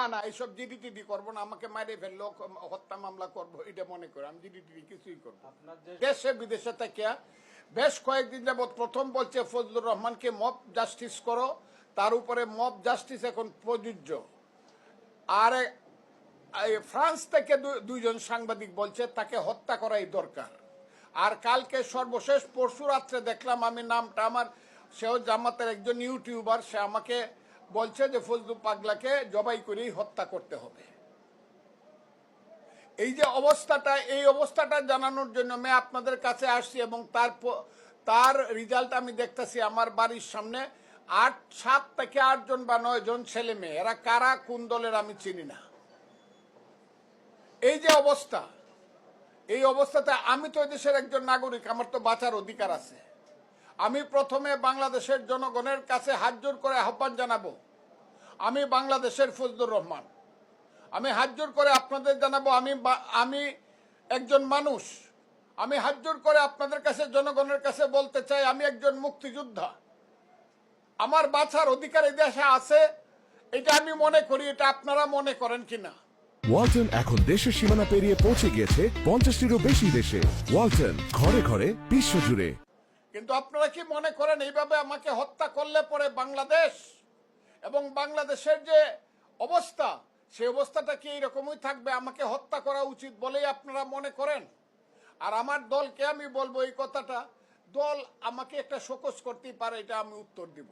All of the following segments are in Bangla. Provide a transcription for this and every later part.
না না এইসব জিডি টিডি করব না আমাকে মারে ফেলল হত্যা মামলা করব এটা মনে করে আমি জিডি টিডি কিছুই করব আপনার দেশে বিদেশে থেকে বেশ কয়েকদিন যাবৎ প্রথম বলছে ফজলুর রহমানকে মব জাস্টিস করো তার উপরে মব জাস্টিস এখন প্রযোজ্য। আর এই ফ্রান্স থেকে দুইজন সাংবাদিক বলছে তাকে হত্যা করাই দরকার। আর কালকে সর্বশেষ পরশু রাত্রে দেখলাম আমি নামটা আমার সেও জামাতের একজন ইউটিউবার সে আমাকে বলছে যে ফজলু পাগলাকে জবাই করেই হত্যা করতে হবে। এই যে অবস্থাটা, এই অবস্থাটা জানানোর জন্য আমি আপনাদের কাছে আসছি এবং তার তার রেজাল্ট আমি দেখতেছি আমার বাড়ির সামনে আট, সাত থেকে আটজন বা নয় জন ছেলে মেয়ে, এরা কারা, কোন দলের আমি চিনি না। এই যে অবস্থা, এই অবস্থাতে আমি তো দেশের একজন নাগরিক, আমার তো বাঁচার অধিকার আছে। আমি প্রথমে বাংলাদেশের জনগণের কাছে হাত জোর করে আহ্বান জানাব। আমি বাংলাদেশের ফজলুর রহমান। আমি হাত জোর করে আপনাদের জানাব, আমি আমি একজন মানুষ। আমি হাত জোর করে আপনাদের কাছে, জনগণের কাছে বলতে চাই, আমি একজন মুক্তিযোদ্ধা। আমার বাঁচার অধিকার এই দেশে আছে, এটা আমি মনে করি, এটা আপনারা মনে করেন কিনা। ওয়ালটন এখন দেশের সীমানা পেরিয়ে পৌঁছে গিয়েছে পঞ্চাশটিরও বেশি দেশে। ওয়ালটন, ঘরে ঘরে, বিশ্বজুড়ে। কিন্তু আপনারা কি মনে করেন এইভাবে আমাকে হত্যা করলে পরে বাংলাদেশ এবং বাংলাদেশের যে অবস্থা, সেই অবস্থাটা কি এইরকমই থাকবে? আমাকে হত্যা করা উচিত বলেই আপনারা মনে করেন? আর আমার দলকে আমি বলব এই কথাটা, দল আমাকে একটা শোকস করতেই পারে, এটা আমি উত্তর দিব।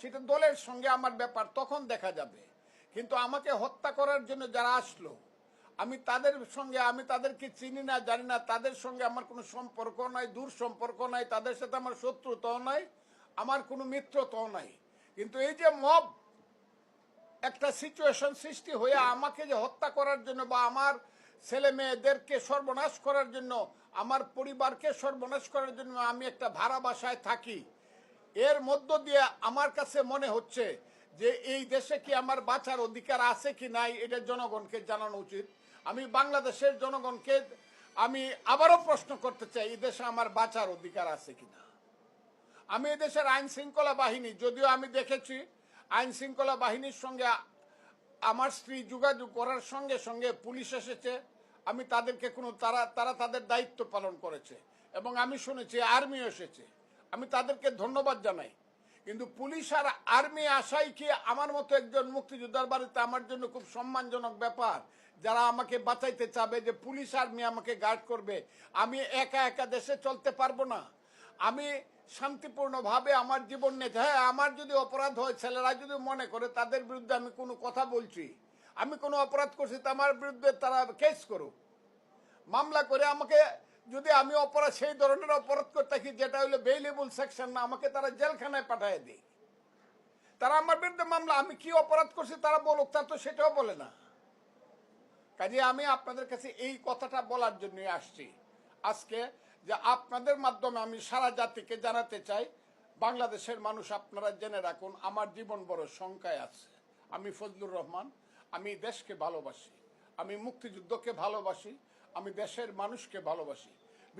সেটা দলের সঙ্গে আমার ব্যাপার, তখন দেখা যাবে। কিন্তু আমাকে হত্যা করার জন্য যারা আসলো আমি তাদের সঙ্গে, আমি তাদেরকে চিনি না, জানি না, তাদের সঙ্গে আমার কোনো সম্পর্ক নাই, দূর সম্পর্ক নাই, তাদের সাথে আমার শত্রুতাও নাই, আমার কোনো মিত্রতাও নাই। কিন্তু এই যে মব একটা সিচুয়েশন সৃষ্টি হয়ে আমাকে যে হত্যা করার জন্য বা আমার ছেলে মেয়েদেরকে সর্বনাশ করার জন্য, আমার পরিবারকে সর্বনাশ করার জন্য আমি একটা ভাড়া বাসায় থাকি, এর মধ্য দিয়ে আমার কাছে মনে হচ্ছে যে এই দেশে কি আমার বাঁচার অধিকার আছে কি নাই, এটা জনগণকে জানানো উচিত। আমি বাংলাদেশের জনগণকে, আমি আবারও প্রশ্ন করতে চাই, এই দেশে আমার বাঁচার অধিকার আছে কি না? আমি এদেশের আইন শৃঙ্খলা বাহিনী, যদিও আমি দেখেছি আইন শৃঙ্খলা বাহিনীর সঙ্গে আমার স্ত্রী যোগাযোগ করার সঙ্গে সঙ্গে পুলিশ এসেছে। আমি তাদেরকে কোনো, তারা তারা তাদের দায়িত্ব পালন করেছে এবং আমি শুনেছি আর্মিও এসেছে। আমি তাদেরকে ধন্যবাদ জানাই। কিন্তু পুলিশ আর আর্মি আসাই কি আমার মতো একজন মুক্তিযোদ্ধার বাড়িতে আমার জন্য খুব সম্মানজনক ব্যাপার? যারা আমাকে বাঁচাইতে চাবে যে পুলিশ আর্মি আমাকে গার্ড করবে, আমি একা একা দেশে চলতে পারব না। আমি শান্তিপূর্ণভাবে আমার জীবন নিয়ে হ্যাঁ আমার যদি অপরাধ হয়, ছেলেরা যদি মনে করে তাদের বিরুদ্ধে আমি কোনো কথা বলছি, আমি কোনো অপরাধ করছি, তা আমার বিরুদ্ধে তারা কেস করুক। মামলা করে আমাকে যদি আমি অপরাধ, সেই ধরনের অপরাধ করতে থাকি, যেটা হলো বেইলেবল সেকশন না আমাকে তারা জেলখানায় পাঠিয়ে দিই তারা আমার বিরুদ্ধে মামলা, আমি কি অপরাধ করছি তারা বলুক তা তো সেটাও বলে না। কাজে আমি আপনাদের কাছে এই কথাটা বলার জন্যই আসছি। আজকে যে আপনাদের মাধ্যমে আমি সারা জাতিকে জানাতে চাই, বাংলাদেশের মানুষ আপনারা জেনে রাখুন, আমার জীবন বড় শঙ্কায় আছে। আমি ফজলুর রহমান, আমি দেশকে ভালোবাসি। আমি মুক্তিযুদ্ধকে ভালোবাসি, আমি দেশের মানুষকে ভালোবাসি।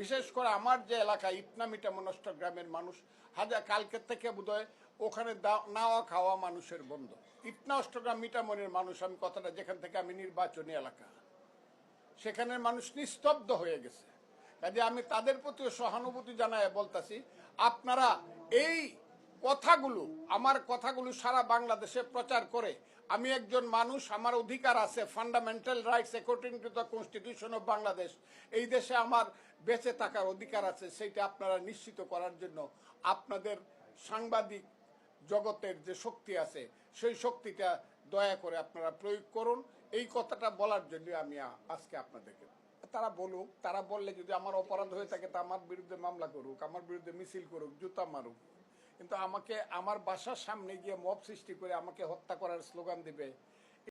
বিশেষ করে আমার যে এলাকা ইটনামিটা মনষ্ট গ্রামের মানুষ হাজার কালকের থেকে বোধহয় ওখানে নাওয়া খাওয়া মানুষের বন্ধ। ইটনা অষ্টগ্রাম মিটামনের মানুষ, আমি কথাটা যেখান থেকে আমি নির্বাচনী এলাকা। সেখানের মানুষ নিস্তব্ধ হয়ে গেছে। কাজে আমি তাদের প্রতিও সহানুভূতি জানায় বলতাছি, আপনারা এই কথাগুলো, আমার কথাগুলো সারা বাংলাদেশে প্রচার করে। আমি একজন মানুষ, আমার অধিকার আছে fundamental rights according to the constitution of Bangladesh এই দেশে আমার বেঁচে থাকার অধিকার আছে, সেইটা আপনারা নিশ্চিত করার জন্য আপনাদের সাংবাদিক জগতের যে শক্তি আছে, সেই শক্তিটা দয়া করে আপনারা প্রয়োগ করুন। এই কথাটা বলার জন্য আমি আজকে আপনাদেরকে তারা বলুক, তারা বললে যদি আমার অপরাধ হয়ে থাকে, তা আমার বিরুদ্ধে মামলা করুক, আমার বিরুদ্ধে মিছিল করুক, জুতা মারুক। কিন্তু আমাকে আমার বাসার সামনে গিয়ে মব সৃষ্টি করে আমাকে হত্যা করার স্লোগান দিবে।